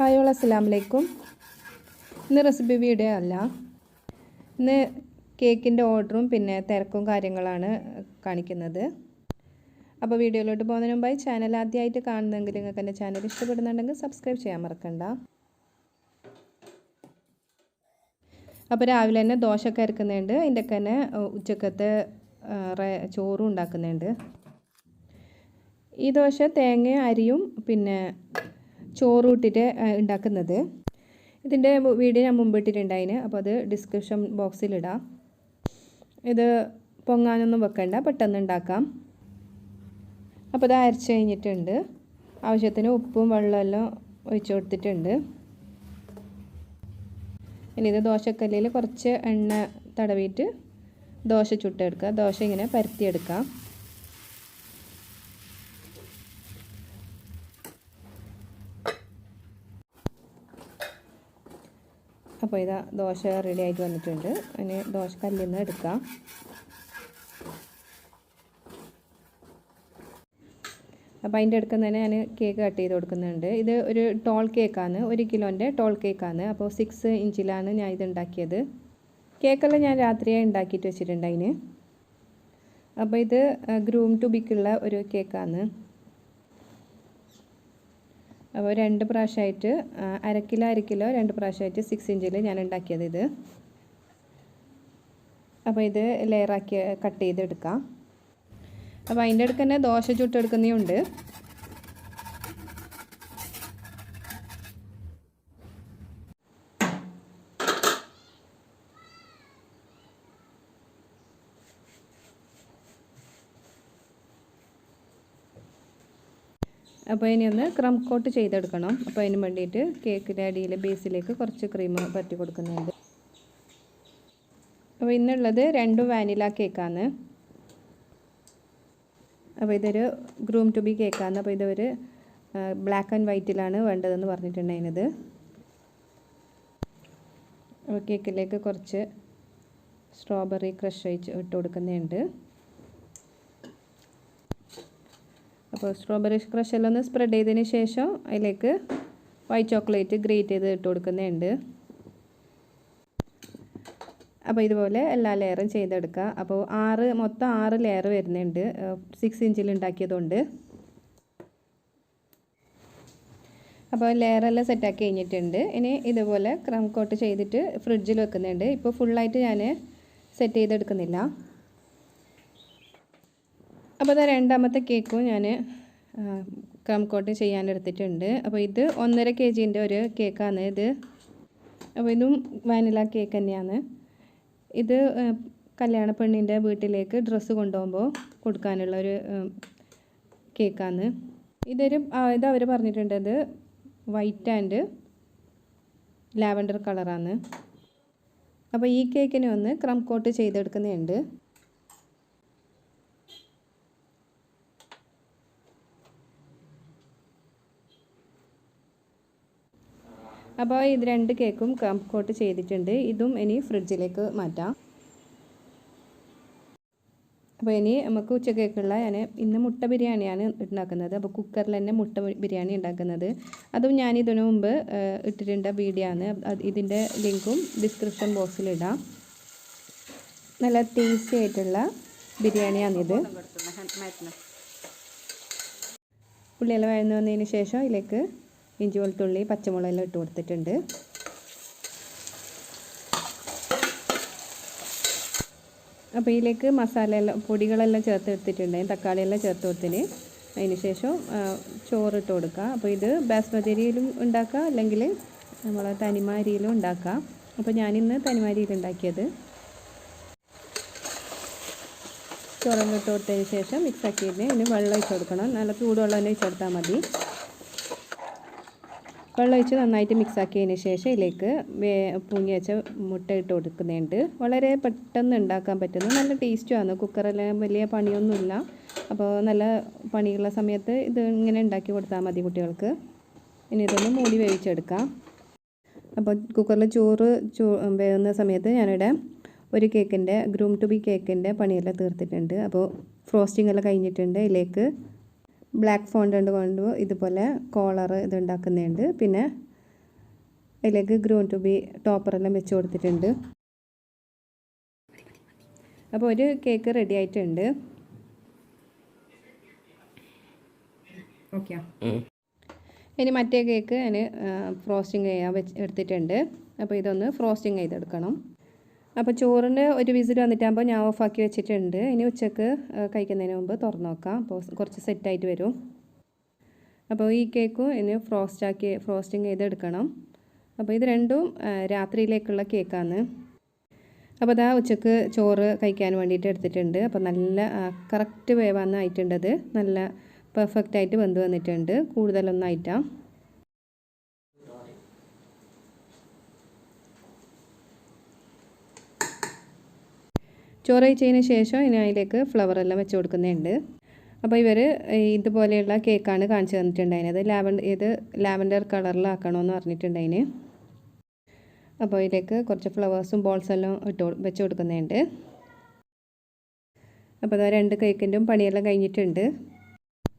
Hi all അസ്സലാം വലൈക്കും ഇന്ന് റെസിപ്പി വീഡിയോ അല്ല. ഇന്ന് കേക്കിന്റെ ഓർഡറും പിന്നെ തിരക്കും കാര്യങ്ങളാണ് കാണിക്കുന്നത്. അപ്പോൾ വീഡിയോയിലോട്ട് പോകുന്നതിന് മുമ്പായി ചാനൽ ആദ്യമായിട്ട് കാണുന്നെങ്കിൽ നിങ്ങൾക്ക് എന്റെ ചാനൽ ഇഷ്ടപ്പെടുന്നുണ്ടെങ്കിൽ സബ്സ്ക്രൈബ് ചെയ്യാൻ മറക്കണ്ട. അപ്പോൾ രാവിലെ തന്നെ ദോശയൊക്കെ അതിന്റെ ഒക്കെ തന്നെ ഉച്ചക്കത്തെ ചോറും ഉണ്ടാക്കുന്നുണ്ട്. ഈ ദോശ തേങ്ങ അരിയും പിന്നെ ചോറും ഇട്ടിട്ട് ഉണ്ടാക്കുന്നത്. ഇതിന്റെ വീഡിയോ ഞാൻ മുമ്പ് ഇട്ടിട്ടുണ്ടായിന്. അപ്പോൾ അത് ഡിസ്ക്രിപ്ഷൻ ബോക്സിലിടാം ഇത് പൊങ്ങാനൊന്നും വെക്കണ്ട പെട്ടെന്ന് ഉണ്ടാക്കാം. അപ്പോൾ ഇത് അരച്ച് കഴിഞ്ഞിട്ടുണ്ട്. ആവശ്യത്തിന് ഉപ്പും വെള്ളമെല്ലാം ഒഴിച്ചു കൊടുത്തിട്ടുണ്ട്. ഇനി ഇത് ദോശക്കല്ലിൽ കുറച്ച് എണ്ണ തടവിയിട്ട് ദോശ ചുട്ടെടുക്കുക. ദോശ ഇങ്ങനെ പരത്തിയെടുക്കാം. അപ്പോൾ ഇതാ ദോശ റെഡി ആയിട്ട് വന്നിട്ടുണ്ട്. അതിന് ദോശ കല്ലിൽ നിന്ന് എടുക്കാം. അപ്പോൾ അതിന്റെ അടുക്കുന്ന ഞാൻ കേക്ക് കട്ട് ചെയ്ത് കൊടുക്കുന്നുണ്ട്. ഇത് ഒരു ടോൾ കേക്കാണ് ഒരു കിലോന്റെ ടോൾ കേക്കാണ് അപ്പോൾ സിക്സ് ഇഞ്ചിലാണ് ഞാൻ ഇത് ഉണ്ടാക്കിയത്. കേക്കെല്ലാം ഞാൻ രാത്രിയെ ഉണ്ടാക്കിയിട്ട് വെച്ചിട്ടുണ്ട് അതിന്. അപ്പോൾ ഇത് ഗ്രൂം ടു ബിക്കുള്ള ഒരു കേക്കാണ് അപ്പോൾ രണ്ട് പ്രാവശ്യമായിട്ട് അരക്കിലോ അരക്കിലോ അര കിലോ രണ്ട് പ്രാവശ്യമായിട്ട് സിക്സ് ഇഞ്ചിൽ ഞാൻ ഉണ്ടാക്കിയത് ഇത്. അപ്പോൾ ഇത് ലെയറാക്കി കട്ട് ചെയ്തെടുക്കാം. അപ്പോൾ അതിന്റെ അടുക്ക് തന്നെ ദോശ ചുട്ടെടുക്കുന്നതുണ്ട് അപ്പോൾ ഇനി ഒന്ന് ക്രം കോട്ട് ചെയ്തെടുക്കണം. അപ്പോൾ അതിന് വേണ്ടിയിട്ട് കേക്കിന്റെ അടിയിൽ ബേസിലേക്ക് കുറച്ച് ക്രീം പറ്റി കൊടുക്കുന്നുണ്ട്. അപ്പോൾ ഇന്നുള്ളത് രണ്ടും വാനില കേക്കാണ്. അപ്പോൾ ഇതൊരു ഗ്രൂം ടു ബി കേക്കാണ്. അപ്പോൾ ഇതൊരു ബ്ലാക്ക് ആൻഡ് വൈറ്റിലാണ് വേണ്ടതെന്ന് പറഞ്ഞിട്ടുണ്ടായിരുന്നത്. അപ്പോൾ കേക്കിലേക്ക് കുറച്ച് സ്ട്രോബെറി ക്രഷ് ഒഴിച്ച് ഇട്ട് കൊടുക്കുന്നുണ്ട്. അപ്പോൾ സ്ട്രോബെറി ക്രഷ് എല്ലാം ഒന്ന് സ്പ്രെഡ് ചെയ്തതിന് ശേഷം അതിലേക്ക് വൈറ്റ് ചോക്ലേറ്റ് ഗ്രേറ്റ് ചെയ്ത് ഇട്ട് കൊടുക്കുന്നുണ്ട്. അപ്പോൾ ഇതുപോലെ എല്ലാ ലെയറും ചെയ്തെടുക്കുക. അപ്പോൾ ആറ് മൊത്തം ആറ് ലെയർ വരുന്നുണ്ട്. സിക്സ് ഇഞ്ചിൽ ഉണ്ടാക്കിയതുകൊണ്ട്. അപ്പോൾ ലെയറെല്ലാം സെറ്റാക്കി കഴിഞ്ഞിട്ടുണ്ട്. ഇനി ഇതുപോലെ ക്രം കോട്ട് ചെയ്തിട്ട് ഫ്രിഡ്ജിൽ വെക്കുന്നുണ്ട്. ഇപ്പോൾ ഫുള്ളായിട്ട് ഞാൻ സെറ്റ് ചെയ്തെടുക്കുന്നില്ല. അപ്പോൾ അത് രണ്ടാമത്തെ കേക്കും ഞാൻ ക്രം കോട്ട് ചെയ്യാൻ എടുത്തിട്ടുണ്ട്. അപ്പോൾ ഇത് ഒന്നര കെ ജീന്റെ ഒരു കേക്കാണ് ഇത്. അപ്പോൾ ഇതും വാനില കേക്ക് തന്നെയാണ്. ഇത് കല്യാണ പെണ്ണിന്റെ വീട്ടിലേക്ക് ഡ്രസ്സ് കൊണ്ടുപോകുമ്പോൾ കൊടുക്കാനുള്ള ഒരു കേക്കാണ്. ഇതൊരു ഇത് അവർ പറഞ്ഞിട്ടുണ്ടത് വൈറ്റ് ആൻഡ് ലാവൻഡർ കളറാണ് അപ്പോൾ ഈ കേക്കിനെ ഒന്ന് ക്രം കോട്ട് ചെയ്തെടുക്കുന്നുണ്ട്. അപ്പോൾ ഇത് രണ്ട് കേക്കും കോട്ട് ചെയ്തിട്ടുണ്ട്. ഇതും ഇനി ഫ്രിഡ്ജിലേക്ക് മാറ്റാം. അപ്പോൾ ഇനി നമുക്ക് ഉച്ചക്കേക്കുള്ള ഞാൻ ഇന്ന് മുട്ട ബിരിയാണിയാണ് ഉണ്ടാക്കുന്നത്. അപ്പോൾ കുക്കറിൽ തന്നെ മുട്ട ബിരിയാണി ഉണ്ടാക്കുന്നത്. അതും ഞാൻ ഇതിനു മുമ്പ് ഇട്ടിട്ടുണ്ട് ആണ്. ഇതിന്റെ ലിങ്കും ഡിസ്ക്രിപ്ഷൻ ബോക്സിൽ ഇടാം. നല്ല ടേസ്റ്റി ആയിട്ടുള്ള ബിരിയാണിയാണിത്. ഉള്ളിയെല്ലാം വഴന്നു വന്നതിന് ശേഷം ഇതിലേക്ക് ഇഞ്ചി വെളുത്തുള്ളി പച്ചമുളകെല്ലാം ഇട്ട് കൊടുത്തിട്ടുണ്ട്. അപ്പോൾ ഇതിലേക്ക് മസാല എല്ലാം പൊടികളെല്ലാം ചേർത്ത് എടുത്തിട്ടുണ്ട്. തക്കാളിയെല്ലാം ചേർത്ത് കൊടുത്തിന്. അതിന് ശേഷം ചോറ് ഇട്ട് കൊടുക്കുക അപ്പോൾ ഇത് ബാസ്മതിരിയിലും ഉണ്ടാക്കുക അല്ലെങ്കിൽ നമ്മൾ തനിമാരിയിലും ഉണ്ടാക്കാം. അപ്പോൾ ഞാനിന്ന് തനിമാരിയിൽ ഉണ്ടാക്കിയത്. ചോറെല്ലാം ഇട്ട് കൊടുത്തതിന് ശേഷം മിക്സ് ആക്കിയിട്ട് ഇനി വെള്ളം ഒഴിച്ച് കൊടുക്കണം. നല്ല ചൂടുവെള്ളം തന്നെ ഒഴിച്ചെടുത്താൽ മതി. വെള്ളം ഒഴിച്ച് നന്നായിട്ട് മിക്സ് ആക്കിയതിന് ശേഷം ഇതിലേക്ക് പൂങ്ങി വെച്ച മുട്ട ഇട്ട് കൊടുക്കുന്നുണ്ട്. വളരെ പെട്ടെന്ന് ഉണ്ടാക്കാൻ പറ്റുന്ന. നല്ല ടേസ്റ്റുമാണ് കുക്കറെല്ലാം വലിയ പണിയൊന്നുമില്ല. അപ്പോൾ നല്ല പണിയുള്ള സമയത്ത് ഇത് ഇങ്ങനെ ഉണ്ടാക്കി കൊടുത്താൽ മതി കുട്ടികൾക്ക്. ഇനി ഇതൊന്ന് മൂടി വേവിച്ചെടുക്കാം. അപ്പോൾ കുക്കറിൽ ചോറ് ചോ വേവുന്ന സമയത്ത് ഞാനിവിടെ ഒരു കേക്കിന്റെ ഗ്രൂം ടു ബി കേക്കിന്റെ പണിയെല്ലാം തീർത്തിട്ടുണ്ട്. അപ്പോൾ ഫ്രോസ്റ്റിംഗ് എല്ലാം കഴിഞ്ഞിട്ടുണ്ട്. ഇതിലേക്ക് ബ്ലാക്ക് ഫോണ്ടന്റ് കൊണ്ട് ഇതുപോലെ കോളർ ഇത് ഉണ്ടാക്കുന്നുണ്ട്. പിന്നെ അതിലേക്ക് ഗ്രൂൺ ടു ബി ടോപ്പറെല്ലാം വെച്ച് കൊടുത്തിട്ടുണ്ട്. അപ്പോൾ ഒരു കേക്ക് റെഡി ആയിട്ടുണ്ട്. ഓക്കെ. ഇനി മറ്റേ കേക്ക് ഞാൻ ഫ്രോസ്റ്റിംഗ് ചെയ്യാൻ വെച്ച് എടുത്തിട്ടുണ്ട്. അപ്പോൾ ഇതൊന്ന് ഫ്രോസ്റ്റിംഗ് ചെയ്തെടുക്കണം. അപ്പോൾ ചോറിന് ഒരു വിസിൽ വന്നിട്ടാകുമ്പോൾ ഞാൻ ഓഫാക്കി വെച്ചിട്ടുണ്ട്. ഇനി ഉച്ചയ്ക്ക് കഴിക്കുന്നതിന് മുമ്പ് തുറന്നു നോക്കാം അപ്പോൾ കുറച്ച് സെറ്റായിട്ട് വരും. അപ്പോൾ ഈ കേക്കും ഇനി ഫ്രോസ്റ്റ് ആക്കി ഫ്രോസ്റ്റിങ് ചെയ്തെടുക്കണം. അപ്പോൾ ഇത് രണ്ടും രാത്രിയിലേക്കുള്ള കേക്കാണ്. അപ്പോൾ അതാ ഉച്ചയ്ക്ക് ചോറ് കഴിക്കാൻ വേണ്ടിയിട്ട് എടുത്തിട്ടുണ്ട്. അപ്പോൾ നല്ല കറക്റ്റ് വേവാന്നായിട്ടുണ്ടത് നല്ല പെർഫെക്റ്റായിട്ട് വെന്ത് വന്നിട്ടുണ്ട്. കൂടുതലൊന്നും ആയിട്ടാ ചോറ് ചെയ്യുന്ന ശേഷം ഇനി അതിലേക്ക് ഫ്ലവർ എല്ലാം വെച്ച് കൊടുക്കുന്നുണ്ട്. അപ്പോൾ ഇവർ ഇതുപോലെയുള്ള കേക്കാണ് കാണിച്ചു തന്നിട്ടുണ്ടായിരുന്നത്. ലാവൻഡർ ഇത് ലാവൻഡർ കളറിലാക്കണമെന്ന് പറഞ്ഞിട്ടുണ്ടായിന്. അപ്പോൾ ഇതിലേക്ക് കുറച്ച് ഫ്ലവേഴ്സും ബോൾസെല്ലാം ഇട്ട് വെച്ച് കൊടുക്കുന്നുണ്ട്. അപ്പോൾ അതാ രണ്ട് കേക്കിന്റെയും പണിയെല്ലാം കഴിഞ്ഞിട്ടുണ്ട്.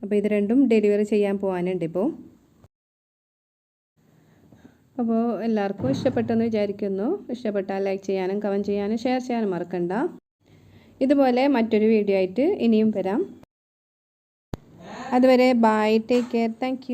അപ്പോൾ ഇത് രണ്ടും ഡെലിവറി ചെയ്യാൻ പോകാനുണ്ട് ഇപ്പോൾ അപ്പോൾ എല്ലാവർക്കും ഇഷ്ടപ്പെട്ടെന്ന് വിചാരിക്കുന്നു. ഇഷ്ടപ്പെട്ടാൽ ലൈക്ക് ചെയ്യാനും കമന്റ് ചെയ്യാനും ഷെയർ ചെയ്യാനും മറക്കണ്ട. ഇതുപോലെ മറ്റൊരു വീഡിയോ ആയിട്ട് ഇനിയും വരാം. അതുവരെ ബൈ ടേക്ക് കെയർ താങ്ക്